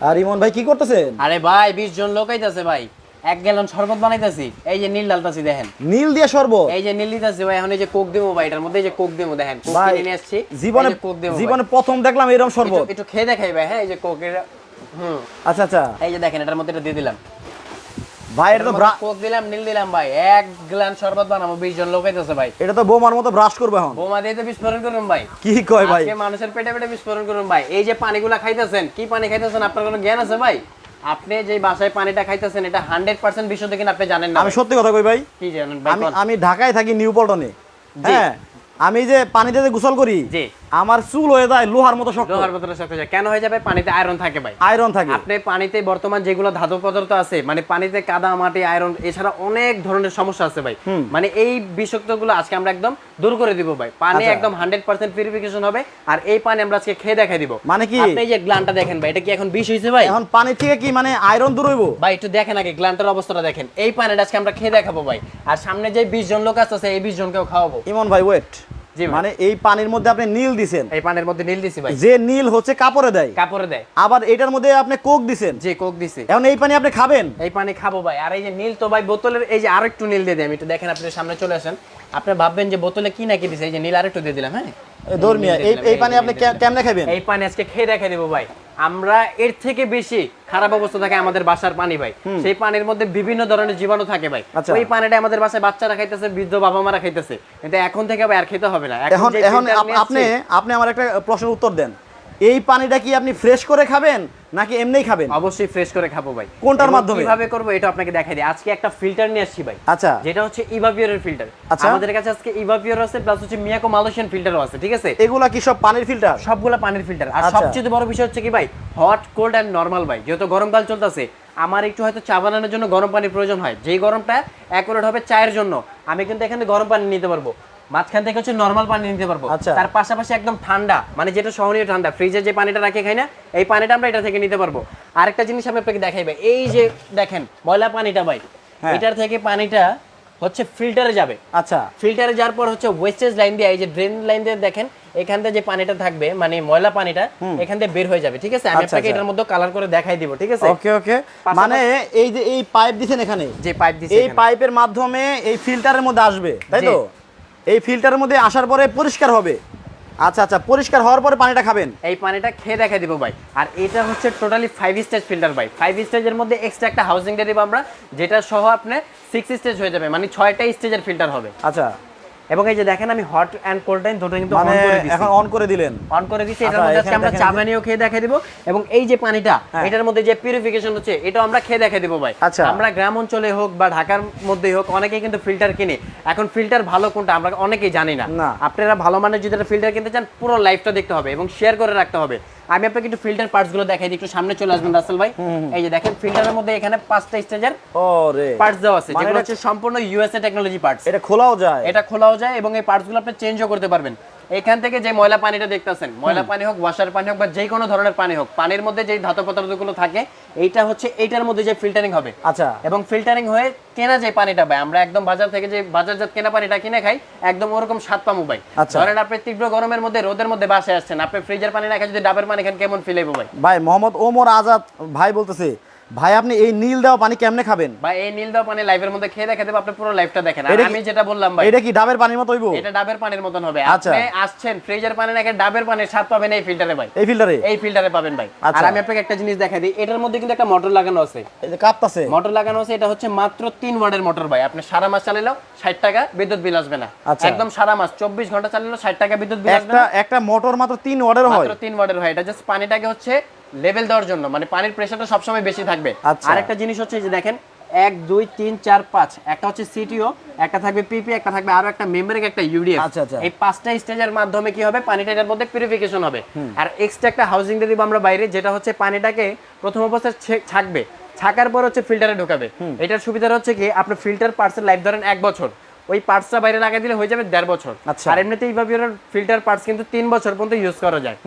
আর ইমন ভাই কি করতেছেন? আরে ভাই বিশ জন লোক আইতাছে ভাই। এক গ্যালন শরবত বানাইতাছি। এই যে নীল ডালতাছি দেখেন। নীল দিয়ে শরবত? এই যে নীল দিতাছি ভাই এখন এই যে কোক দেবো ভাই এটার মধ্যে এই যে কোক দেবো দেখেন কোক নিয়ে আসছি। জীবনে কোক দেবো জীবনে প্রথম দেখলাম এরকম শরবত। একটু- একটু খেয়ে দেখাই ভাই হ্যাঁ এই যে কোকের হুম। আচ্ছা আচ্ছা। এই যে দেখেন এটার মধ্যে এটা দিয়ে দিলাম। ভাই এটা তো কোক দিলাম নীল দিলাম ভাই। এক গ্লান শরবত বানাবো বিশ জন লোক আইতাছে ভাই। এটা তো বোমার মতো ব্রাশ করবে এখন। বোমা দিয়ে তো বিস্ফোরণ করুন ভাই। কি কয় ভাই? আজকে মানুষের পেটে পেটে বিস্ফোরণ করুন ভাই। এই যে পানিগুলা খাইতেছেন কি পানি খাইতেছেন? আপনার কোনো জ্ঞান আছে ভাই? আপনি যে বাসায় পানিটা খাইতেছেন এটা হান্ড্রেড পার্সেন্ট বিশুদ্ধ কিনা আপনি জানেন না আমি সত্যি কথা কই ভাই? কি জানেন ভাই আমি আমি ঢাকায় থাকি নিউ পল্টনে। হ্যাঁ আমি যে পানিতে যে গোসল করি জি। আমার চুল হয়ে যায় লোহার মতো শক্ত। লোহার বোতলে শক্ত যায়। কেন হয়ে যাবে? পানিতে আয়রন থাকে ভাই। আয়রন থাকে। আপনি পানিতে বর্তমান যেগুলো ধাতু পদার্থ আছে মানে পানিতে কাদা মাটি আয়রন এছাড়া অনেক ধরনের সমস্যা আছে ভাই। মানে এই বিষাক্তগুলো আজকে আমরা একদম দূর করে দিব ভাই। পানি আচ্ছা। একদম হান্ড্রেড পার্সেন্ট পিউরিফিকেশন হবে আর এই পানি আমরা আজকে খেয়ে দেখাই দিব। মানে কি? আপনি এই যে গ্লানটা দেখেন ভাই এটা কি এখন বিষ হয়েছে ভাই? এখন পানি থেকে কি মানে আয়রন দূর হইব? ভাই একটু দেখেন আগে গ্লান্টের অবস্থাটা দেখেন। এই পানিটা আজকে আমরা খেয়ে দেখাবো ভাই। আর সামনে যে বিশ জন লোক আছে এই বিশ জনকেও খাওয়াবো। ইমন ভাই ওয়েট। মানে এই পানির মধ্যে আপনি নীল দিছেন। এই পানির মধ্যে নীল দিছি ভাই। যে নীল হচ্ছে কাপড়ে দেয়। কাপড়ে দেয়। আবার এটার মধ্যে আপনি কোক দিছেন। যে কোক দিছি। এখন এই পানি আপনি খাবেন? এই পানি খাব ভাই। আর এই যে নীল তো ভাই বোতলের এই যে আরও একটু নীল দিয়ে দিই আমি একটু। দেখেন আপনি সামনে চলে আসেন আপনি ভাববেন যে বোতলে কি নাকি দিছে? এই যে নীল আর একটু দিয়ে দিলাম হ্যাঁ? ধর্মীয় এই এই পানি আপনি কেমনে খাবেন? এই পানি আজকে খেয়ে দেখে দেবো ভাই। আমরা এর থেকে বেশি খারাপ অবস্থা থাকে আমাদের বাসার পানি ভাই। সেই পানির মধ্যে বিভিন্ন ধরনের জীবাণু থাকে ভাই। আচ্ছা। ওই পানিটা আমাদের বাসায় বাচ্চারা খাইতেছে বৃদ্ধ বাবা মারা খাইতেছে। কিন্তু এখন থেকে আর খেতে হবে না। এখন এখন আপনি আপনি আমার একটা প্রশ্নের উত্তর দেন। এই পানিটা কি আপনি ফ্রেশ করে খাবেন? নাকি এমনিই খাবেন? অবশ্যই ফ্রেশ করে খাব ভাই। কোনটার মাধ্যমে? কীভাবে করব এটা আপনাকে দেখাই দিই। আজকে একটা ফিল্টার নিয়ে আসছি ভাই। আচ্ছা। যেটা হচ্ছে ইভাপিওরের ফিল্টার আচ্ছা। আমাদের কাছে আজকে ইভাপিওর আছে প্লাস হচ্ছে মিয়াকো মালয়েশিয়ান ফিল্টারও আছে ঠিক আছে? এগুলা কি সব পানির ফিল্টার সবগুলা পানির ফিল্টার আর আচ্ছা। সবচেয়ে বড় বিষয় হচ্ছে কি ভাই হট কোল্ড অ্যান্ড নর্মাল ভাই। যেহেতু গরমকাল চলতেছে আমার একটু হয়তো চা বানানোর জন্য গরম পানির প্রয়োজন হয়। যেই গরমটা অ্যাকুরেট হবে চায়ের জন্য আমি কিন্তু এখানে গরম পানি নিতে পারব। মাঝখান থেকে হচ্ছে নর্মাল পানি নিতে পারব। আচ্ছা। তার পাশাপাশি একদম ঠান্ডা মানে যেটা সহনীয় ঠান্ডা ফ্রিজে যে পানিটা রাখে খাই না এই পানিটা আমরা এটা থেকে নিতে পারব। আরেকটা জিনিস আমি আপনাকে দেখাই ভাই এই যে দেখেন ময়লা পানিটা ভাই হ্যাঁ। এটার থেকে পানিটা হচ্ছে ফিল্টারে যাবে। আচ্ছা। ফিল্টারে যাওয়ার পর হচ্ছে ওয়েস্টেজ লাইন দিয়ে এই যে ড্রেন লাইন দিয়ে দেখেন এখান থেকে যে পানিটা থাকবে মানে ময়লা পানিটা এখান থেকে বের হয়ে যাবে ঠিক আছে? আমি আচ্ছা, আপনাকে আচ্ছা। এটার মধ্যে কালার করে দেখাই দিব ঠিক আছে? ওকে ওকে মানে এই যে এই পাইপ দিছেন এখানে? যে পাইপ দিছে এই পাইপের মাধ্যমে এই ফিল্টারের মধ্যে আসবে তাই তো। এই ফিল্টারের মধ্যে আসার পরে পরিষ্কার হবে। আচ্ছা আচ্ছা পরিষ্কার হওয়ার পরে পানিটা খাবেন। এই পানিটা খেয়ে দেখা দিব ভাই। আর এটা হচ্ছে টোটালি ফাইভ স্টেজ ফিল্টার ভাই। ফাইভ স্টেজের মধ্যে এক্সট্রা একটা হাউসিং দিয়ে দিব আমরা যেটা সহ আপনার সিক্স স্টেজ হয়ে যাবে মানে ছয়টা স্টেজের ফিল্টার হবে। আচ্ছা। এবং এই যে দেখেন আমি হট অ্যান্ড কোল্ড টাইম দুটো কিন্তু মানে অন করে দিছি। এখন অন করে দিলেন। অন করে দিছি এটার আচ্ছা, মধ্যে আজকে আমরা চা বানিয়েও খেয়ে দেখাই দিব। এবং এই যে পানিটা হ্যাঁ। এটার মধ্যে যে পিউরিফিকেশন হচ্ছে এটাও আমরা খেয়ে দেখাই দিব ভাই। আচ্ছা। আমরা গ্রাম অঞ্চলে হোক বা ঢাকার মধ্যেই হোক অনেকেই কিন্তু ফিল্টার কিনে। এখন ফিল্টার ভালো কোনটা আমরা অনেকেই জানি না। না। আপনারা ভালো মানের যদি ফিল্টার কিনতে চান পুরো লাইফটা দেখতে হবে এবং শেয়ার করে রাখতে হবে। আমি আপনাকে একটু ফিল্টার পার্টসগুলো দেখাই দিই একটু সামনে চলে আসবেন রাসেল ভাই। এই যে দেখেন ফিল্টারের মধ্যে এখানে পাঁচটা স্টেজের পার্টস দেওয়া আছে মানে যেগুলো হচ্ছে সম্পূর্ণ ইউএসএ টেকনোলজি পার্টস এটা খোলাও যায়। এটা খোলাও যায় এবং এই পার্টসগুলো আপনি চেঞ্জও করতে পারবেন। এখান থেকে যে ময়লা পানিটা দেখতেছেন ময়লা পানি হোক ওয়াশার পানি হোক বা যে কোনো ধরনের পানি হোক পানির মধ্যে যে ধাতু পদার্থগুলো থাকে এইটা হচ্ছে এইটার মধ্যে যে ফিল্টারিং হবে। আচ্ছা। এবং ফিল্টারিং হয়ে কেনা যে পানিটা পাই আমরা একদম বাজার থেকে যে বাজারজাত কেনা পানিটা কিনে খাই একদম ওরকম স্বাদ পামু ভাই। আচ্ছা। ধরেন আপনি তীব্র গরমের মধ্যে রোদের মধ্যে বাসে আসছেন আপনি ফ্রিজের পানি না রাখা যদি ডাবের পানি খান কেমন ফিল হইব ভাই? ভাই মোহাম্মদ ওমর আজাদ ভাই বলতেছে ভাই আপনি এই নীল দেওয়া পানি কেমনে খাবেন? বা এই নীল দেওয়া পানি লাইভের মধ্যে খেয়ে দেখে দেবো আপনি পুরো লাইফটা দেখেন। আর আমি যেটা বললাম ভাই এটা কি ডাবের পানির মতো হইব? এটা ডাবের পানির মতন হবে। আচ্ছা। আপনি আসছেন ফ্রিজের পানি নাকি ডাবের পানির স্বাদ পাবেন এই ফিল্টারে ভাই। এই ফিল্টারে এই ফিল্টারে পাবেন ভাই। আর আচ্ছা। আমি আপনাকে একটা জিনিস দেখাই দিই এটার মধ্যে কিন্তু একটা মোটর লাগানো আছে। এই যে কাঁপতাছে। মোটর লাগানো আছে এটা হচ্ছে মাত্র তিন ওয়ার্ডের মোটর ভাই। আপনি সারা মাস চালালেও ষাট টাকা বিদ্যুৎ বিল আসবে না। আচ্ছা। একদম সারা মাস চব্বিশ ঘণ্টা চালালেও ষাট টাকা বিদ্যুৎ বিল আসবে না। একটা একটা মোটর মাত্র তিন ওয়ার্ডের হয়। মাত্র তিন ওয়ার্ডের হয়। এটা জাস্ট পানিটাকে হচ্ছে লেভেল দেওয়ার জন্য মানে পানির প্রেশারটা সবসময় বেশি থাকবে। আচ্ছা। আর একটা জিনিস হচ্ছে এই যে দেখেন এক দুই তিন চার পাঁচ একটা হচ্ছে সিটিও একটা থাকবে পিপি একটা থাকবে আরও একটা মেমোরিক একটা ইউডিএফ আচ্ছা, আচ্ছা। এই পাঁচটা স্টেজের মাধ্যমে কি হবে? পানিটা এটার মধ্যে পিউরিফিকেশন হবে। আর এক্সট্রা একটা হাউজিং দিয়ে দিব আমরা বাইরে যেটা হচ্ছে পানিটাকে প্রথম অবস্থায় ছাকবে। ছাকার পর হচ্ছে ফিল্টারে ঢোকাবে। এটার সুবিধা হচ্ছে কি? আপনার ফিল্টার পার্সের লাইফ ধরেন এক বছর। ওই পার্টসটা বাইরে লাগাই দিলে হয়ে যাবে দেড় বছর। আচ্ছা। আর এমনিতে এইভাবে ফিল্টার পার্টস কিন্তু তিন বছর পর্যন্ত ইউজ করা যায়।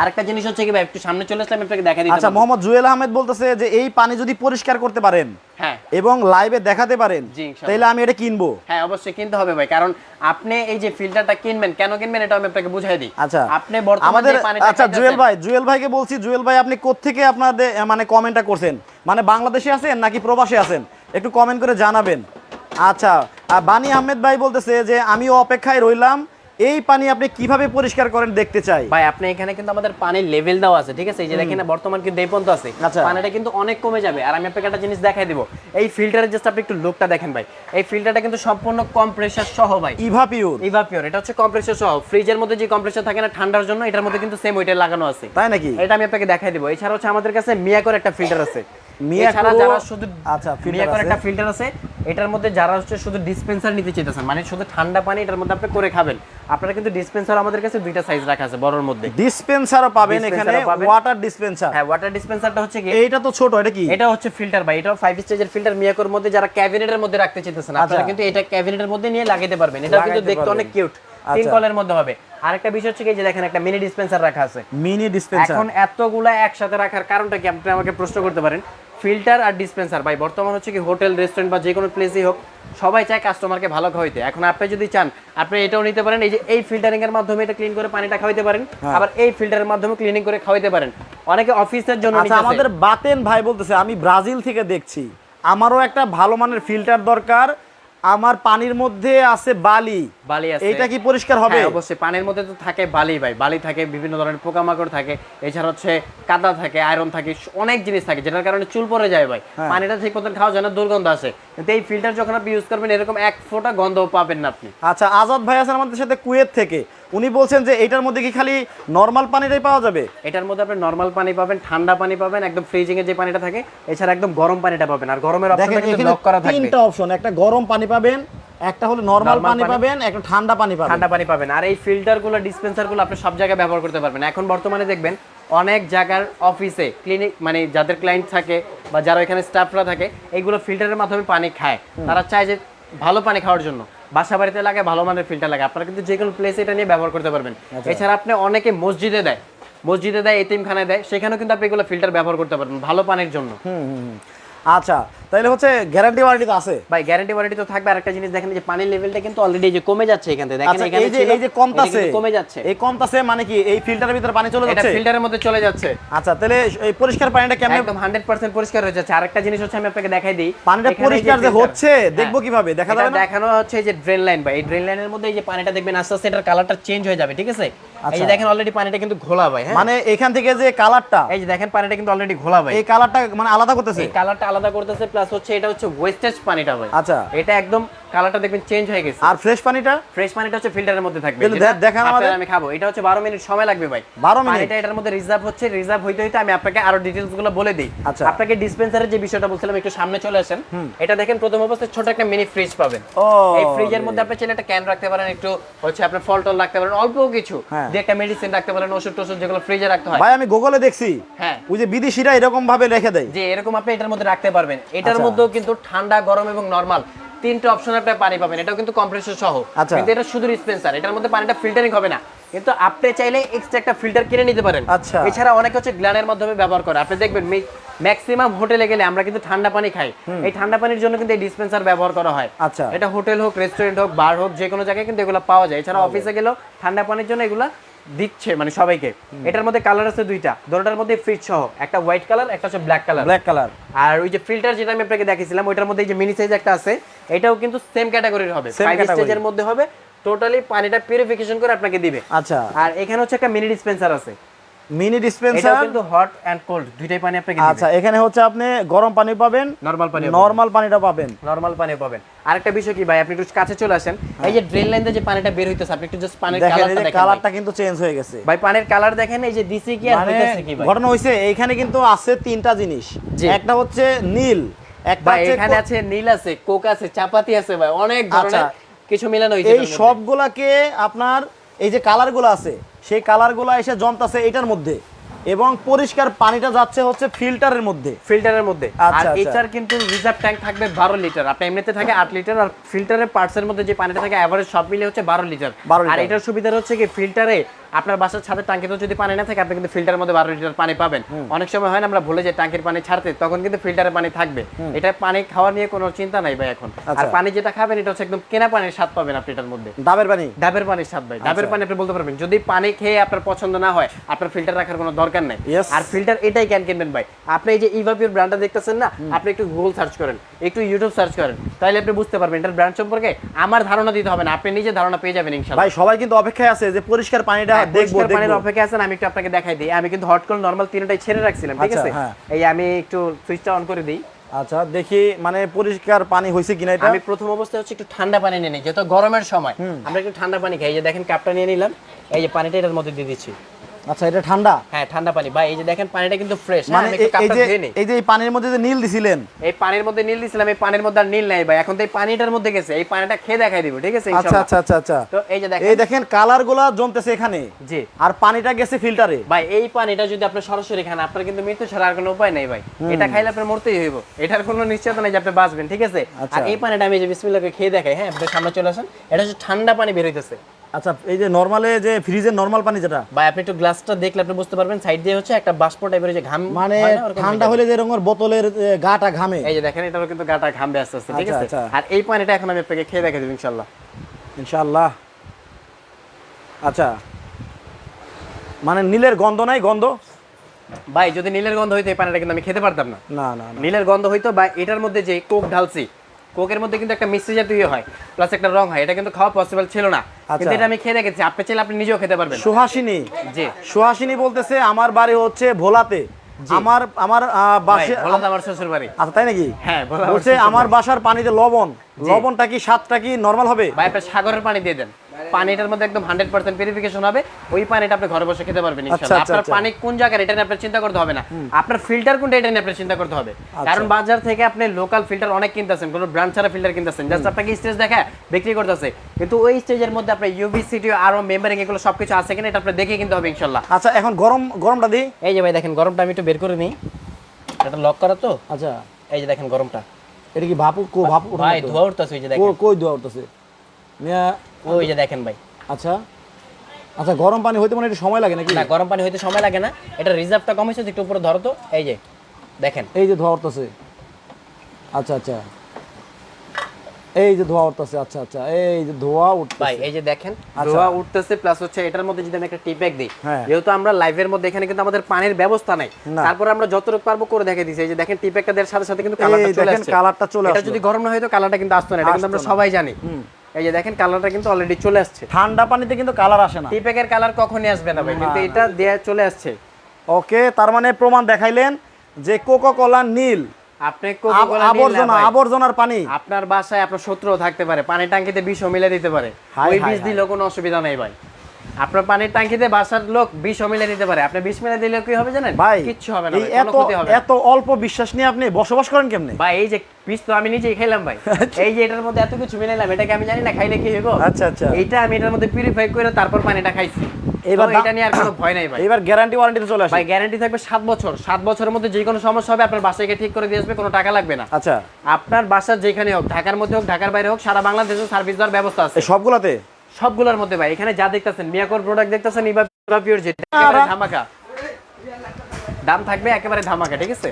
আরেকটা জিনিস হচ্ছে কি ভাই একটু সামনে চলে আসলে আমি আপনাকে দেখা দিতে আচ্ছা মোহাম্মদ জুয়েল আহমেদ বলতেছে যে এই পানি যদি পরিষ্কার করতে পারেন হ্যাঁ। এবং লাইভে দেখাতে পারেন তাহলে আমি এটা কিনবো। হ্যাঁ অবশ্যই কিনতে হবে ভাই কারণ আপনি এই যে ফিল্টারটা কিনবেন কেন কিনবেন এটা আমি আপনাকে বুঝাই দিই। আচ্ছা আপনি বর্তমানে আমাদের আচ্ছা জুয়েল ভাই জুয়েল ভাইকে বলছি জুয়েল ভাই আপনি কোত্থেকে আপনাদের মানে কমেন্টটা করছেন? মানে বাংলাদেশে আছেন নাকি প্রবাসে আছেন? একটু কমেন্ট করে জানাবেন। আচ্ছা আর বানি আহমেদ ভাই বলতেছে যে আমিও অপেক্ষায় রইলাম এই পানি আপনি কীভাবে পরিষ্কার করেন দেখতে চাই? ভাই আপনি এখানে কিন্তু আমাদের পানির লেভেল দেওয়া আছে ঠিক আছে? এই যে দেখেন বর্তমান কিন্তু এই পর্যন্ত আছে। আচ্ছা। পানিটা কিন্তু অনেক কমে যাবে। আর আমি আপনাকে একটা জিনিস দেখাই দিব। এই ফিল্টারের জাস্ট আপনি একটু লুকটা দেখেন ভাই। এই ফিল্টারটা কিন্তু সম্পূর্ণ কম্প্রেসার সহ ভাই। ইভা পিওর ইভাপিওর এটা হচ্ছে কম্প্রেসার সহ। ফ্রিজের মধ্যে যে কম্প্রেসার থাকে না ঠান্ডার জন্য এটার মধ্যে কিন্তু সেম ওইটা লাগানো আছে। তাই নাকি? এটা আমি আপনাকে দেখাই দিব। এছাড়া হচ্ছে আমাদের কাছে মিয়াকোর একটা ফিল্টার আছে। মিয়াকো- এছাড়া যারা শুধু আচ্ছা, মিয়াকোর একটা ফিল্টার আছে এটার মধ্যে যারা হচ্ছে শুধু ডিসপেন্সার নিতে চাইতেছেন মানে শুধু ঠান্ডা পানি এটার মধ্যে আপনি করে খাবেন। আপনারা কিন্তু ডিসপেন্সার আমাদের কাছে দুইটা সাইজ রাখা আছে বড়র মধ্যে। ডিসপেন্সারও পাবেন এখানে ওয়াটার ডিসপেন্সার হ্যাঁ ওয়াটার ডিসপেন্সারটা হচ্ছে কি? এইটা তো ছোট এটা কি? এটা হচ্ছে ফিল্টার ভাই এটা ফাইভ স্টেজের ফিল্টার মিয়াকোর মধ্যে যারা ক্যাবিনেটের মধ্যে রাখতে চাইতেছেন আপনারা আচ্ছা। কিন্তু এটা ক্যাবিনেটের মধ্যে নিয়ে লাগাইতে পারবেন। এটা কিন্তু দেখতে অনেক কিউট তিন আচ্ছা। কলের মধ্যে হবে। আরেকটা বিষয় হচ্ছে কি যে দেখেন একটা মিনি ডিসপেন্সার রাখা আছে। মিনি ডিসপেন্সার এখন এতগুলা একসাথে রাখার কারণটা কি? আপনি আমাকে প্রশ্ন করতে পারেন। ফিল্টার আর ডিসপেন্সার। ভাই বর্তমান হচ্ছে কি হোটেল রেস্টুরেন্ট বা যে কোনো প্লেসই হোক সবাই চায় কাস্টমারকে ভালো খাওয়াইতে। এখন আপনি যদি চান আপনি এটাও নিতে পারেন এই যে এই ফিল্টারিং এর মাধ্যমে এটা ক্লিন করে পানিটা খাওয়াইতে পারেন হ্যাঁ। আবার এই ফিল্টারের মাধ্যমে ক্লিনিং করে খাওয়াইতে পারেন। অনেকে অফিসের জন্য আচ্ছা আমাদের বাতেন ভাই বলতেছে আমি ব্রাজিল থেকে দেখছি। আমারও একটা ভালো মানের ফিল্টার দরকার আমার পানির মধ্যে আছে বালি। বালি আছে। এইটা কি পরিষ্কার হবে? হ্যাঁ, অবশ্যই পানির মধ্যে তো থাকে বালি ভাই। বালি থাকে বিভিন্ন ধরনের পোকামাকড় থাকে এছাড়া হচ্ছে কাদা থাকে আয়রন থাকে অনেক জিনিস থাকে যেটার কারণে চুল পড়ে যায় ভাই। হ্যাঁ। পানিটা ঠিক মতন খাওয়া যায় না দুর্গন্ধ আসে কিন্তু এই ফিল্টার যখন আপনি ইউজ করবেন এরকম এক ফোঁটা গন্ধ পাবেন না আপনি। আচ্ছা আজাদ ভাই আছেন আমাদের সাথে কুয়েত থেকে। উনি বলছেন যে এটার মধ্যে কি খালি নর্মাল পানিটাই পাওয়া যাবে? এটার মধ্যে আপনি নর্মাল পানি পাবেন ঠান্ডা পানি পাবেন একদম ফ্রিজিং এর যে পানিটা থাকে এছাড়া একদম গরম পানিটা পাবেন। আর গরমের অপশনটা কিন্তু লক করা থাকবে। তিনটা অপশন একটা গরম পানি পাবেন একটা হলো নর্মাল পানি। পাবেন একটা ঠান্ডা পানি পাবেন। ঠান্ডা পানি পাবেন। আর এই ফিল্টারগুলো ডিসপেন্সারগুলো আপনি সব জায়গায় ব্যবহার করতে পারবেন। এখন বর্তমানে দেখবেন অনেক জায়গার অফিসে ক্লিনিক মানে যাদের ক্লায়েন্ট থাকে বা যারা এখানে স্টাফরা থাকে এইগুলো ফিল্টারের মাধ্যমে পানি খায়। তারা চায় যে ভালো পানি খাওয়ার জন্য। বাসা বাড়িতে লাগে ভালো মানের ফিল্টার লাগে। আপনারা কিন্তু যে কোনো প্লেসে এটা নিয়ে ব্যবহার করতে পারবেন। এছাড়া আপনি অনেকে মসজিদে দেয়। মসজিদে দেয় এতিমখানায় দেয়। সেখানেও কিন্তু আপনি এগুলো ফিল্টার ব্যবহার করতে পারবেন ভালো পানির জন্য। হুম হুম। আচ্ছা তাহলে হচ্ছে গ্যারান্টি ওয়ারেন্টি তো আছে। ভাই গ্যারান্টি ওয়ারেন্টি তো থাকবে। আরেকটা জিনিস দেখেন যে পানির লেভেলটা কিন্তু অলরেডি যে কমে যাচ্ছে এখান থেকে। দেখেন আচ্ছা এখানে এই যে এই যে কমতাছে কমে যাচ্ছে। এই কমতাছে মানে কি এই ফিল্টারের ভিতরে পানি চলে এটা যাচ্ছে? ফিল্টারের মধ্যে চলে যাচ্ছে। আচ্ছা তাহলে এই পরিষ্কার পানিটা কেমনে একদম 100% পরিষ্কার হয়ে যাচ্ছে। আরেকটা জিনিস হচ্ছে আমি আপনাকে দেখাই দিই। পানিটা পরিষ্কার যে হচ্ছে দেখব হ্যাঁ। কীভাবে? দেখা এটা যাবে না? দেখানো হচ্ছে এই যে ড্রেন লাইন বা এই ড্রেন লাইনের মধ্যে এই যে পানিটা দেখবেন আস্তে আস্তে এটার কালারটা চেঞ্জ হয়ে যাবে ঠিক আছে? এই আচ্ছা। যে দেখেন অলরেডি পানিটা কিন্তু ঘোলা ভাই হ্যাঁ। মানে এখান থেকে যে কালারটা এই যে দেখেন পানিটা কিন্তু অলরেডি ঘোলা ভাই। এই কালারটা মানে আলাদা করতেছে? এই কালারটা আলাদা করতেছে প্লাস হচ্ছে এটা হচ্ছে ওয়েস্টেজ পানিটা ভাই। আচ্ছা। এটা একদম কালারটা দেখবেন চেঞ্জ হয়ে গেছে। আর ফ্রেশ পানিটা? ফ্রেশ পানিটা হচ্ছে ফিল্টারের মধ্যে থাকবে। কিন্তু দেখান আমাদের। আমি খাব। এটা হচ্ছে 12 মিনিট সময় লাগবে ভাই। 12 মিনিট? পানিটা এটার মধ্যে রিজার্ভ হচ্ছে রিজার্ভ হইতে হইতে আমি আপনাকে আরও ডিটেইলসগুলো বলে দিই। আচ্ছা। আপনাকে ডিসপেন্সারের যে বিষয়টা বলছিলাম একটু সামনে চলে আসেন। এটা দেখেন প্রথম অবস্থায় ছোট একটা মিনি ফ্রিজ পাবেন। ও। এই ফ্রিজের মধ্যে আপনি চাইলে একটা ক্যান রাখতে পারেন একটু হচ্ছে আপনি ফল টল রাখতে পারেন অল্প কিছু। হ্যাঁ। যে একটা মেডিসিন রাখতে পারেন ওষুধ টষুধ যেগুলো ফ্রিজে রাখতে হয়। ভাই আমি গুগলে দেখছি। হ্যাঁ। ওই যে বিদেশিরা এরকম ভাবে রেখে দেয়। যে এরকম আপনি এটার মধ্যে রাখতে পারবেন। এটার আচ্ছা। মধ্যেও কিন্তু ঠান্ডা গরম এবং নরমাল তিনটা অপশন আপনি পানি পাবেন। এটাও কিন্তু কম্প্রেসর সহ। আচ্ছা। কিন্তু এটা শুধু ডিসপেন্সার এটার মধ্যে পানিটা ফিল্টারিং হবে না। কিন্তু আপনি চাইলে এক্সট্রা একটা ফিল্টার কিনে নিতে পারেন। আচ্ছা। এছাড়া অনেকে হচ্ছে গ্ল্যানের মাধ্যমে ব্যবহার করে। আপনি দেখবেন ম্যাক্সিমাম হোটেলে গেলে আমরা কিন্তু ঠান্ডা পানি খাই। এই ঠান্ডা পানির জন্য কিন্তু এই ডিসপেন্সার ব্যবহার করা হয়। আচ্ছা। এটা হোটেল হোক রেস্টুরেন্ট হোক বার হোক যে কোনো জায়গায় কিন্তু এগুলো পাওয়া যায়। এছাড়া অফিসে গেলেও ঠান্ডা পানির জন্য এগুলা দিচ্ছে মানে সবাইকে। এটার মধ্যে কালার আছে দুইটা। দুটার মধ্যে ফ্রিজ সহ একটা হোয়াইট কালার একটা হচ্ছে ব্ল্যাক কালার ব্ল্যাক কালার আর ওই যে ফিল্টার যেটা আমি আপনাকে দেখিয়েছিলাম ওইটার মধ্যে এই যে মিনি সাইজ একটা আছে এটাও কিন্তু সেম ক্যাটাগরির হবে। সেম ফাইভ স্টেজের মধ্যে হবে টোটালি পানিটা পিউরিফিকেশন করে আপনাকে দিবে। আচ্ছা। আর এখানে হচ্ছে একটা মিনি ডিসপেন্সার আছে। মিনি ডিসপেন্সার কিন্তু হট এন্ড কোল্ড দুইটাই পানি আপনাকে দিবে। আচ্ছা এখানে হচ্ছে আপনি গরম পানি পাবেন নরমাল পানি নরমাল পানিটা পাবেন। নরমাল পানি পাবেন। আরেকটা বিষয় কি ভাই আপনি একটু কাছে চলে আসেন। এই যে ড্রেন লাইন যে পানিটা বের হইতেছে আপনি একটু জাস্ট পানির কালারটা দেখেন কালারটা কিন্তু চেঞ্জ হয়ে গেছে। ভাই পানির কালার দেখেন এই যে দিসি কি আর মানে হইতেছে কি ভাই? ঘটনা হইছে এইখানে কিন্তু আছে তিনটা জিনিস। একটা হচ্ছে নীল একটা এখানে আছে নীল আছে কোক আছে চাপাতি আছে ভাই অনেক ধরনের আচ্ছা। কিছু মিলানো হয়েছে এই সবগুলাকে আপনার এই যে কালারগুলো আছে সেই কালারগুলো এসে জমতাছে এটার মধ্যে। এবং পরিষ্কার পানিটা যাচ্ছে হচ্ছে ফিল্টারের মধ্যে। ফিল্টারের মধ্যে। আচ্ছা, আর আচ্ছা। এটার কিন্তু রিজার্ভ ট্যাঙ্ক থাকবে বারো লিটার আপনি এমনিতে থাকে আট লিটার আর ফিল্টারের পার্টসের মধ্যে যে পানিটা থাকে অ্যাভারেজ সব মিলে হচ্ছে বারো লিটার আর এটার সুবিধা হচ্ছে কি ফিল্টারে আপনার বাসার ছাদের টাঙ্কিতে যদি পানি না থাকে আপনি কিন্তু ফিল্টারের মধ্যে বারো লিটার পানি পাবেন। অনেক সময় হয় না আমরা ভুলে যাই ট্যাঙ্কির পানি ছাড়তে তখন কিন্তু ফিল্টারের পানি থাকবে। এটা পানি খাওয়া নিয়ে কোনো চিন্তা নাই ভাই এখন। আর আচ্ছা। পানি যেটা খাবেন এটা হচ্ছে একদম কেনা পানির স্বাদ পাবেন আপনি এটার মধ্যে। ডাবের পানি? ডাবের পানির স্বাদ ভাই। ডাবের পানি আপনি বলতে পারবেন। যদি পানি খেয়ে আপনার পছন্দ না হয় আপনার ফিল্টার রাখার কোনো দরকার নেই। Yes. আর ফিল্টার এটাই কেন কিনবেন ভাই। আপনি এই যে ইভাপিওর ব্র্যান্ডটা দেখতেছেন না আপনি একটু গুগল সার্চ করেন একটু ইউটিউব সার্চ করেন তাহলে আপনি বুঝতে পারবেন এটার ব্র্যান্ড সম্পর্কে আমার ধারণা দিতে হবে না আপনি নিজে ধারণা পেয়ে যাবেন ইনশাআল্লাহ ভাই সবাই কিন্তু অপেক্ষায় আছে যে পরিষ্কার পানিটা দেখব পানির দেখব। অপেক্ষা আছেন আমি একটু আপনাকে দেখাই দিই। আমি কিন্তু হট কল নরমাল তিনটাই ছেড়ে রাখছিলাম ঠিক আচ্ছা, আছে? হ্যাঁ। এই আমি একটু সুইচটা অন করে দিই। আচ্ছা দেখি মানে পরিষ্কার পানি হয়েছে কিনা এটা? আমি প্রথম অবস্থায় হচ্ছে একটু ঠান্ডা পানি নিয়ে নিই যেহেতু গরমের সময়। আমরা একটু ঠান্ডা পানি খাই যে দেখেন কাপটা নিয়ে নিলাম এই যে পানিটা এটার মধ্যে দিয়ে দিচ্ছি। আচ্ছা এটা ঠান্ডা? হ্যাঁ ঠান্ডা পানি। ভাই এই যে দেখেন পানিটা কিন্তু ফ্রেশ মানে মানে এই- যে এই যে এই পানির মধ্যে যে নীল দিছিলেন? এই পানির মধ্যে নীল দিছিলাম এই পানির মধ্যে আর নীল নাই ভাই। এখন তো এই পানিটার মধ্যে গেছে। এই পানিটা খেয়ে দেখাই দিব ঠিক আছে আচ্ছা আচ্ছা আচ্ছা আচ্ছা। তো এই যে দেখেন। এই দেখেন কালারগুলা জমতেছে এখানে। জি। আর পানিটা গেছে ফিল্টারে। ভাই এই পানিটা যদি আপনি সরাসরি খান আপনার কিন্তু মৃত্যু ছাড়া আর কোনো উপায় নাই ভাই। এটা খাইলে আপনার মরতেই হইব। এটার কোনো নিশ্চয়তা নাই যে আপনি বাঁচবেন ঠিক আছে? আচ্ছা। আর এই পানিটা আমি যে বিসমিল্লাহকে খেয়ে দেখাই হ্যাঁ আপনার সামনে চলে আসেন। এটা হচ্ছে ঠান্ডা পানি বের হইতেছে। আচ্ছা এই যে নরমালে যে ফ্রিজের নরমাল পানি যেটা? ভাই আপনি একটু গ্লাসটা দেখলে আপনি বুঝতে পারবেন। সাইড দিয়ে হচ্ছে একটা বাষ্প টাইপের যে ঘাম মানে ঠান্ডা হলে যে রকমের বোতলের গাটা ঘামে। এই যে দেখেন এটারও কিন্তু গাটা ঘামবে আস্তে আস্তে ঠিক আচ্ছা, আছে? আচ্ছা। আর এই পানিটা এখন আমি আপনাকে খেয়ে দেখাই দেবো ইনশাল্লাহ ইনশাআল্লাহ। আচ্ছা। মানে নীলের গন্ধ নাই গন্ধ? ভাই যদি নীলের গন্ধ হইতো এই পানিটা কিন্তু আমি খেতে পারতাম না। না না না। নীলের গন্ধ হইতো বা এটার মধ্যে যে কোক ঢালছি কোকের মধ্যে কিন্তু একটা মিষ্টি জাতীয় হয় প্লাস একটা রং হয় এটা কিন্তু খাওয়া পসিবল ছিল না। কিন্তু এটা আমি খেয়ে দেখেছি আপনি চাইলে আপনি নিজেও খেতে পারবেন। সুহাসিনী। জি। সুহাসিনী বলতেছে আমার বাড়ি হচ্ছে ভোলাতে। আমার আমার বাসে ভোলাতে আমার শ্বশুর বাড়ি। আচ্ছা তাই নাকি? হ্যাঁ, আমার বলছে আমার বাসার পানিতে লবণ। লবণটা কি স্বাদটা কি নরমাল হবে? ভাই আপনি সাগরের পানি দিয়ে দেন। পানিটার মধ্যে একদম হান্ড্রেড পার্সেন্ট পিউরিফিকেশন হবে। ওই পানিটা আপনি ঘরে বসে খেতে পারবেন আচ্ছা, আপনার আচ্ছা। পানি কোন জায়গার এটা নিয়ে আপনার চিন্তা করতে হবে না। আপনার ফিল্টার কোনটা এটা নিয়ে আপনার চিন্তা করতে হবে। আচ্ছা। কারণ বাজার থেকে আপনি লোকাল ফিল্টার অনেক কিনতেছেন কোনো ব্র্যান্ড ছাড়া ফিল্টার কিনতেছেন। জাস্ট আপনাকে স্টেজ দেখা বিক্রি করতেছে। কিন্তু ওই স্টেজের মধ্যে আপনার ইউভি সিটি আরও মেম্বারিং এগুলো সবকিছু আছে কিনা এটা আপনি দেখে কিনতে হবে ইনশাআল্লাহ আচ্ছা এখন গরম গরমটা দিই এই যে ভাই দেখেন গরমটা আমি একটু বের করে নিই। এটা লক করা তো? আচ্ছা। এই যে দেখেন গরমটা। এটা কি ভাপু কো ভাপু ভাই? ধোয়া উঠতেছে ওই যে দেখেন। কই দোয়া উঠতেছে? মিয়া ওই যে দেখেন ভাই। আচ্ছা। আচ্ছা গরম পানি হইতে মানে একটু সময় লাগে নাকি? না গরম পানি হইতে সময় লাগে না। এটা রিজার্ভটা কম হয়েছে একটু উপরে ধরো তো। এই যে দেখেন। এই যে ধোয়া উঠতেছে। আচ্ছা আচ্ছা। এই যে ধোয়া উঠতেছে আচ্ছা আচ্ছা। এই যে ধোয়া উঠতেছে। ভাই এই যে দেখেন। আচ্ছা। ধোয়া উঠতেছে প্লাস হচ্ছে এটার মধ্যে যদি আমি একটা টিপ্যাক দিই হ্যাঁ। যেহেতু আমরা লাইভের মধ্যে এখানে কিন্তু আমাদের পানির ব্যবস্থা নাই তারপরে আমরা যতটুকু পারব করে দেখে দিছি। এই যে দেখেন টিপ্যাকটা দেওয়ার সাথে সাথে কিন্তু কালারটা এই চলে আসছে। কালারটা চলে এটা যদি গরম না হইতো কালারটা কিন্তু আসতো না এটা কিন্তু আমরা সবাই জানি। এই যে দেখেন কালারটা কিন্তু অলরেডি চলে আসছে। ঠান্ডা পানিতে কিন্তু কালার আসে না। টিপেকের কালার কখনই আসবে না ভাই কিন্তু এটা দেয়া চলে আসছে। ওকে তার মানে প্রমাণ দেখাইলেন যে কোকো কলা নীল আপনি আবর্জনা আবর্জনার পানি। আপনার বাসায় আপনার শত্রু থাকতে পারে পানি ট্যাঙ্কিতে বিষ মিলে দিতে পারে। ওই বিষ দিলে কোনো অসুবিধা নেই ভাই। আপনার পানির টাঙ্কিতে বাসার লোক বিষও মিলে দিতে পারে। আপনি বিষ মিলে দিলে কি হবে জানেন? ভাই কিচ্ছু হবে না এত হবে। এত অল্প বিশ্বাস নিয়ে আপনি বসবাস করেন কেমনে? ভাই এই যে পিস তো আমি নিজেই খাইলাম ভাই। এই যে এটার মধ্যে এত কিছু মিলাইলাম এটাকে আমি জানি না খাইলে কি হইব? আচ্ছা, আচ্ছা। এইটা আমি এটার মধ্যে পিউরিফাই করে তারপর পানিটা খাইছি। এবার এটা নিয়ে আর কোনো ভয় নাই ভাই। এবার গ্যারান্টি ওয়ারেন্টিতে চলে আসে। ভাই গ্যারান্টি থাকবে সাত বছর। সাত বছরের মধ্যে যে কোনো সমস্যা হবে আপনার বাসায় গিয়ে ঠিক করে দিয়ে আসবে কোনো টাকা লাগবে না। আচ্ছা। আপনার বাসার যেখানে হোক ঢাকার মধ্যে হোক ঢাকার বাইরে হোক সারা বাংলাদেশে সার্ভিস দেওয়ার ব্যবস্থা আছে। সবগুলাতে? সবগুলোর মধ্যে ভাই এখানে যা দেখতেছেন মিয়াকোর প্রোডাক্ট দেখতেছেন ইবা পিওর যেটা ধামাকা। দাম থাকবে একেবারে ধামাকা ঠিক আছে?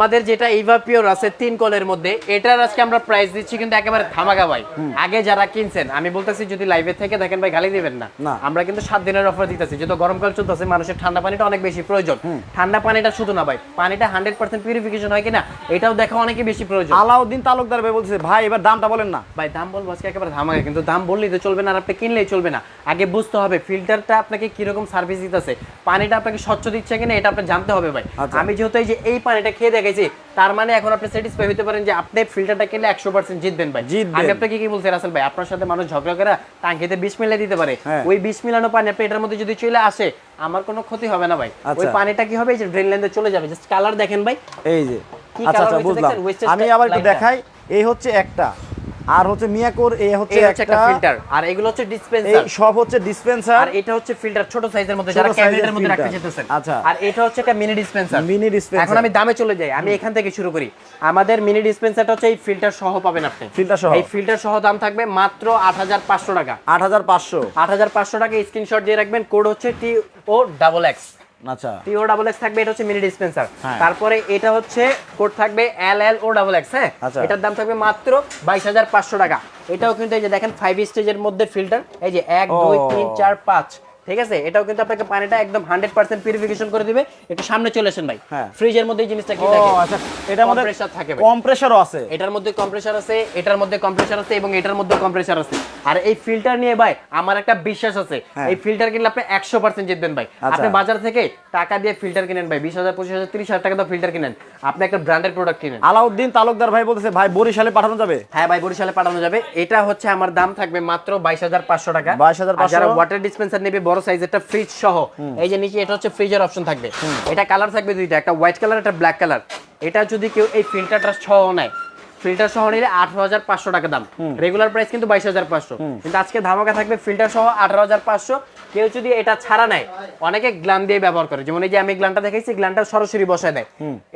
আমাদের যেটা ইভা পিওর আছে তিন কলের মধ্যে এটার আজকে আমরা প্রাইস দিচ্ছি কিন্তু একেবারে ধামাকা ভাই। আগে যারা কিনছেন আমি বলতেছি যদি লাইভে থেকে দেখেন ভাই গালি দিবেন না। আমরা কিন্তু সাত দিনের অফার দিতেছি। যেহেতু গরমকাল চলতেছে মানুষের ঠান্ডা পানিটা অনেক বেশি প্রয়োজন। ঠান্ডা পানিটা শুধু না ভাই পানিটা হান্ড্রেড পার্সেন্ট পিউরিফিকেশন হয় কিনা এটাও দেখা অনেক বেশি প্রয়োজন। আলাউদ্দিন তালুকদার ভাই বলছে ভাই এবার দামটা বলেন না। ভাই দাম বলব আজকে একেবারে ধামাকা কিন্তু দাম বললেই তো চলবে না আর আপনি কিনলেই চলবে না। আগে বুঝতে হবে ফিল্টারটা আপনাকে কীরকম সার্ভিস দিতেছে পানিটা আপনাকে স্বচ্ছ দিচ্ছে কিনা এটা আপনার জানতে হবে ভাই। আচ্ছা। আমি যেহেতু এই যে এই পানিটা খেয়ে দেখেছি তার মানে এখন আপনি স্যাটিসফাই হতে পারেন যে আপনি ফিল্টারটা কিনলে একশো পার্সেন্ট জিতবেন ভাই। জিতবেন। আমি আপনাকে কি বলছি রাসেল ভাই? আপনার সাথে মানুষ ঝগড়া করে টাঙ্কিতে বিষ মিলাই দিতে পারে। হ্যাঁ। ওই বিষ মিলানো পানি আপনি এটার মধ্যে যদি চলে আসে আমার কোনো ক্ষতি হবে না ভাই। ওই আচ্ছা। পানিটা কি হবে? এই যে ড্রেন লাইনে চলে যাবে। জাস্ট কালার দেখেন ভাই। এই যে। আচ্ছা আচ্ছা বুঝলাম। আমি আবার একটু দেখাই। এই হচ্ছে একটা। আর হচ্ছে মিয়াকোর এ হচ্ছে এই হচ্ছে একটা ফিল্টার। আর এগুলো হচ্ছে এই ডিসপেন্সার সব হচ্ছে ডিসপেন্সার আর এটা হচ্ছে ফিল্টার ছোট সাইজের মধ্যে যারা ক্যাবিনেটের মধ্যে রাখতে। চাইতেছেন। আচ্ছা। আর এটা হচ্ছে একটা মিনি ডিসপেন্সার মিনি ডিসপেন্সার এখন আমি দামে চলে যাই আমি এখান থেকে শুরু করি। আমাদের মিনি ডিসপেন্সারটা হচ্ছে এই ফিল্টার সহ পাবেন আপনি। ফিল্টার সহ। এই ফিল্টার সহ দাম থাকবে মাত্র আট হাজার পাঁচশো টাকা। আট হাজার পাঁচশো। আট হাজার পাঁচশো টাকা স্ক্রিনশট দিয়ে রাখবেন কোড হচ্ছে টি ও ডাবল এক্স আচ্ছা। টিও ডাবল এক্স থাকবে এটা হচ্ছে মিনি ডিসপেন্সার হ্যাঁ। তারপরে এটা হচ্ছে কোড থাকবে এল এল ও ডাবল এক্স হ্যাঁ? আচ্ছা। এটার দাম থাকবে মাত্র বাইশ হাজার পাঁচশো টাকা। এটাও কিন্তু এই যে দেখেন ফাইভ স্টেজের মধ্যে ফিল্টার এই যে এক দুই তিন চার পাঁচ। ঠিক আছে? এটাও কিন্তু আপনাকে পানিটা একদম হান্ড্রেড পার্সেন্ট পিউরিফিকেশন করে দিবে। একটু সামনে চলে আসেন ভাই। হ্যাঁ। ফ্রিজের মধ্যে এই জিনিসটা কি ও থাকে আচ্ছা। এটার মধ্যে Compressor থাকে ভাই। কম্প্রেসারও আছে। এটার মধ্যে কম্প্রেসার আছে এটার মধ্যে কম্প্রেসার আছে এবং এটার মধ্যে কম্প্রেসার আছে। আর এই ফিল্টার নিয়ে ভাই আমার একটা বিশ্বাস আছে। হ্যাঁ। এই ফিল্টার কিনলে আপনি একশো পার্সেন্ট জিতবেন ভাই। আচ্ছা। আপনি বাজার থেকে টাকা দিয়ে ফিল্টার কিনেন ভাই। বিশ হাজার পঁচিশ হাজার তিরিশ হাজার টাকা দিয়ে ফিল্টার কিনেন। আপনি একটা ব্র্যান্ডের প্রোডাক্ট কিনেন। আলাউদ্দিন তালুকদার ভাই বলতেছে ভাই বরিশালে পাঠানো যাবে? হ্যাঁ ভাই বরিশালে পাঠানো যাবে। এটা হচ্ছে আমার দাম থাকবে মাত্র বাইশ হাজার পাঁচশো টাকা। 22,500 আর যারা ওয়াটার ডিসপেন্সার নেবে বড় সাইজ একটা ফ্রিজ সহ। এই যে নিচে এটা হচ্ছে ফ্রিজের অপশন থাকবে। এটা কালার থাকবে দুইটা একটা হোয়াইট কালার একটা ব্ল্যাক কালার এটা যদি কেউ এই ফিল্টারটা সহ নেয় ফিল্টার সহ নিলে আঠারো হাজার পাঁচশো টাকা দাম। রেগুলার প্রাইস কিন্তু বাইশ হাজার পাঁচশো। কিন্তু আজকে ধামাকা থাকবে ফিল্টার সহ আঠারো হাজার পাঁচশো। কেউ যদি এটা ছাড়া নেয় অনেকে গ্লান দিয়ে ব্যবহার করে। যেমন এই যে আমি গ্লানটা দেখাইছি গ্লানটা সরাসরি বসায় দেয়।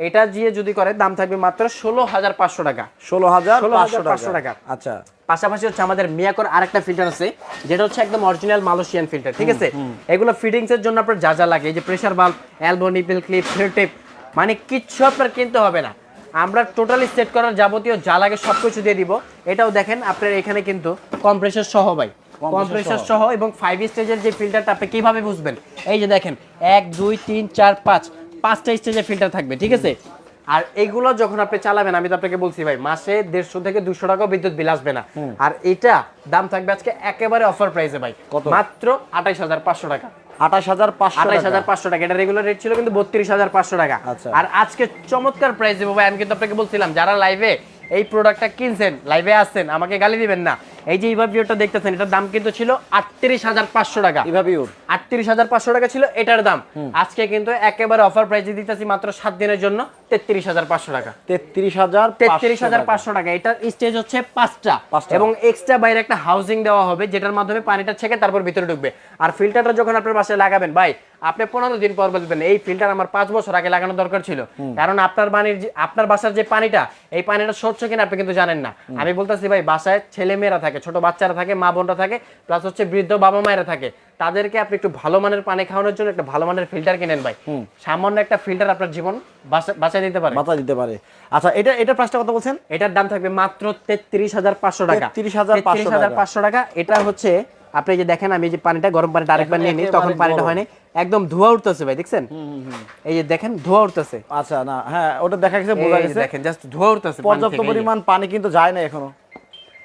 এটা দিয়ে যদি করে দাম থাকবে মাত্র ষোলো হাজার পাঁচশো টাকা। ষোলো হাজার পাঁচশো টাকা। আচ্ছা। পাশাপাশি হচ্ছে আমাদের মিয়াকোর আরেকটা ফিল্টার আছে যেটা হচ্ছে একদম অরিজিনাল মালয়েশিয়ান ফিল্টার ঠিক আছে? এগুলো ফিটিংস এর জন্য আপনার যা যা লাগে এই যে pressure bulb elbow nipple clip tape মানে কিচ্ছু আপনার কিনতে হবে না। আমরা টোটালি সেট করার যাবতীয় যা লাগে সব কিছু দিয়ে দিব। এটাও দেখেন আপনার এখানে কিন্তু কম্প্রেসর সহ ভাই। কম্প্রেসর সহ। এবং ফাইভ স্টেজের যে ফিল্টারটা আপনি কীভাবে বুঝবেন? এই যে দেখেন এক দুই তিন চার পাঁচ পাঁচটা স্টেজের ফিল্টার থাকবে ঠিক আছে? আর এইগুলো যখন আপনি চালাবেন আমি তো আপনাকে বলছি ভাই মাসে দেড়শো থেকে দুশো টাকা বিদ্যুৎ বিল আসবে না। আর এটা দাম থাকবে আজকে একেবারে অফার প্রাইসে ভাই। মাত্র আঠাইশ হাজার পাঁচশো টাকা। আঠাশ হাজার পাঁচশো হাজার পাঁচশো টাকা। এটা রেগুলার রেট ছিল কিন্তু বত্রিশ হাজার পাঁচশো টাকা। আচ্ছা। আর আজকে চমৎকার প্রাইস দেবো ভাই আমি কিন্তু আপনাকে বলছিলাম যারা লাইভে এই প্রোডাক্টটা কিনছেন লাইভে আসছেন আমাকে গালি দিবেন না। এই যে এইভাবে ভিডিওটা দেখতেছেন এটার দাম কিন্তু ছিল আটত্রিশ হাজার পাঁচশো টাকা। ওর। আটত্রিশ হাজার পাঁচশো টাকা ছিল এটার দাম। আজকে কিন্তু একেবারে অফার প্রাইসে দিতেছি মাত্র সাত দিনের জন্য তেত্রিশ হাজার পাঁচশো টাকা। তেত্রিশ হাজার তেত্রিশ হাজার পাঁচশো টাকা এটার স্টেজ হচ্ছে পাঁচটা। এবং এক্সট্রা বাইরে একটা হাউজিং দেওয়া হবে যেটার মাধ্যমে পানিটা ছেঁকে তারপর ভিতরে ঢুকবে। আর ফিল্টারটা যখন আপনার বাসায় লাগাবেন ভাই আপনি পনেরো দিন পর বলবেন এই ফিল্টার আমার পাঁচ বছর আগে লাগানো দরকার ছিল। কারণ আপনার পানির আপনার বাসার যে পানিটা এই পানিটা স্বচ্ছ কিনা আপনি কিন্তু জানেন না। আমি বলতেছি ভাই বাসায় ছেলে মেয়েরা থাকে ছোট বাচ্চারা থাকে মা বোনরা থাকে প্লাস হচ্ছে বৃদ্ধ বাবা মায়েরা থাকে। তাদেরকে আপনি একটু ভালো মানের পানি খাওয়ানোর জন্য একটা ভালো মানের ফিল্টার কিনেন ভাই। সামান্য একটা ফিল্টার আপনার জীবন বাঁচা- দিতে পারে। মাথা দিতে পারে। আচ্ছা এটা এটা প্রাইসটা কত বলছেন? এটার দাম থাকবে মাত্র তেত্রিশ হাজার পাঁচশো টাকা। 33,500 হাজার পাঁচশো টাকা। এটা হচ্ছে আপনি যে দেখেন আমি যে পানিটা গরম পানিটা আরেকবার নিয়ে নিই তখন পানিটা। হয়নি। একদম ধোয়া উঠতেছে ভাই দেখছেন? এই যে দেখেন ধোয়া উঠতেছে। আচ্ছা না হ্যাঁ ওটা দেখা গেছে বোঝা গেছে। দেখেন জাস্ট ধোয়া উঠতেছে পর্যাপ্ত থেকে। পরিমাণ পানি কিন্তু যায় না এখনও।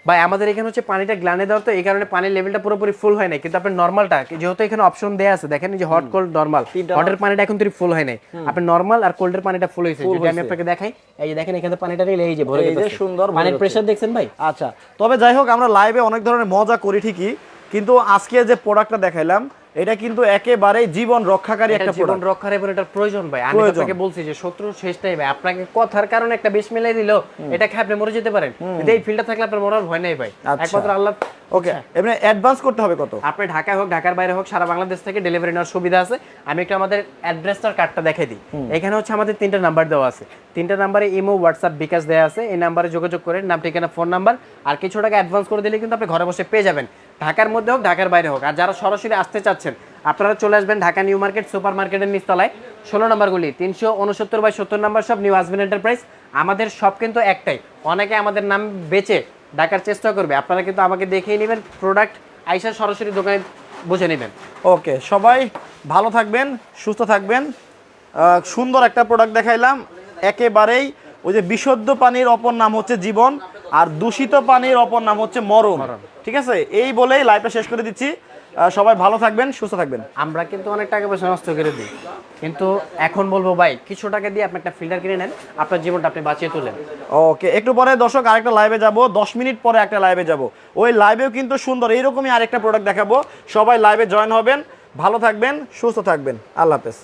ভাই আমাদের এখানে হচ্ছে পানিটা গ্লানে দেওয়ার তো এই কারণে পানির লেভেলটা পুরোপুরি ফুল হয় নাই। কিন্তু আপনার নর্মালটা যেহেতু এখানে অপশন দেয়া আছে দেখেন যে হট কোল্ড নর্মাল হটের পানিটা এখন তুই ফুল হয় নাই। আপনার নর্মাল আর কোল্ডের পানিটা ফুল হয়েছে। যদি আমি আপনাকে দেখাই এই যে দেখেন এখানে পানিটা এই যে ভরে গেছে। সুন্দর পানির প্রেসার দেখছেন ভাই? আচ্ছা তবে যাই হোক আমরা লাইভে অনেক ধরনের মজা করি ঠিকই। কিন্তু আজকে যে প্রোডাক্টটা দেখাইলাম এটা কিন্তু একেবারে জীবন রক্ষাকারী একটা জীবন রক্ষার এবার এটার প্রয়োজন ভাই। আমি আপনাকে বলছি যে শত্রু শেষ টাইমে আপনাকে কথার কারণে একটা বিষ মিলাই দিল এটা খেয়ে আপনি মরে যেতে পারেন? কিন্তু এই ফিল্ডটা থাকলে আপনার মরার ভয় নেই ভাই। আচ্ছা। একমাত্র আল্লাহ ওকে এমনি অ্যাডভান্স করতে হবে কত? আপনি ঢাকায় হোক ঢাকার বাইরে হোক সারা বাংলাদেশ থেকে ডেলিভারি নেওয়ার সুবিধা আছে। আমি একটু আমাদের অ্যাড্রেসটার কার্ডটা দেখাই দিই। এখানে হচ্ছে আমাদের তিনটা নাম্বার দেওয়া আছে। তিনটা নাম্বারে ইমো হোয়াটসঅ্যাপ বিকাশ দেওয়া আছে। এই নাম্বারে যোগাযোগ করে নাম ঠিকানা ফোন নাম্বার আর কিছু টাকা অ্যাডভান্স করে দিলে কিন্তু আপনি ঘরে বসে পেয়ে যাবেন। ঢাকার মধ্যে হোক ঢাকার বাইরে হোক। আর যারা সরাসরি আসতে চাচ্ছেন আপনারা চলে আসবেন ঢাকা নিউ মার্কেট সুপার মার্কেটের নিচতলায়। ষোলো নম্বরগুলি তিনশো উনসত্তর বাই সত্তর নাম্বার সব নিউ হাজবেন্ড এন্টারপ্রাইজ। আমাদের সব কিন্তু একটাই। অনেকে আমাদের নাম বেচে ডাকার চেষ্টা করবে। আপনারা কিন্তু আমাকে দেখেই নেবেন প্রোডাক্ট আইসা সরাসরি দোকানে বুঝে নেবেন। ওকে সবাই ভালো থাকবেন সুস্থ থাকবেন। সুন্দর একটা প্রোডাক্ট দেখাইলাম। একেবারেই ওই যে বিশুদ্ধ পানির অপর নাম হচ্ছে জীবন আর দূষিত পানির অপর নাম হচ্ছে মরণ। ঠিক আছে? এই বলেই লাইভটা শেষ করে দিচ্ছি। সবাই ভালো থাকবেন সুস্থ থাকবেন। আমরা কিন্তু অনেক টাকা পয়সা নষ্ট করে দিই। কিন্তু এখন বলব ভাই কিছু টাকা দিয়ে আপনি একটা ফিল্টার কিনে নেন আপনার জীবনটা আপনি বাঁচিয়ে তোলেন ওকে একটু পরে দর্শক আরেকটা লাইভে যাব। দশ মিনিট পরে একটা লাইভে যাব। ওই লাইভেও কিন্তু সুন্দর এইরকমই আরেকটা প্রোডাক্ট দেখাবো। সবাই লাইভে জয়েন হবেন। ভালো থাকবেন সুস্থ থাকবেন। আল্লাহ হাফেজ।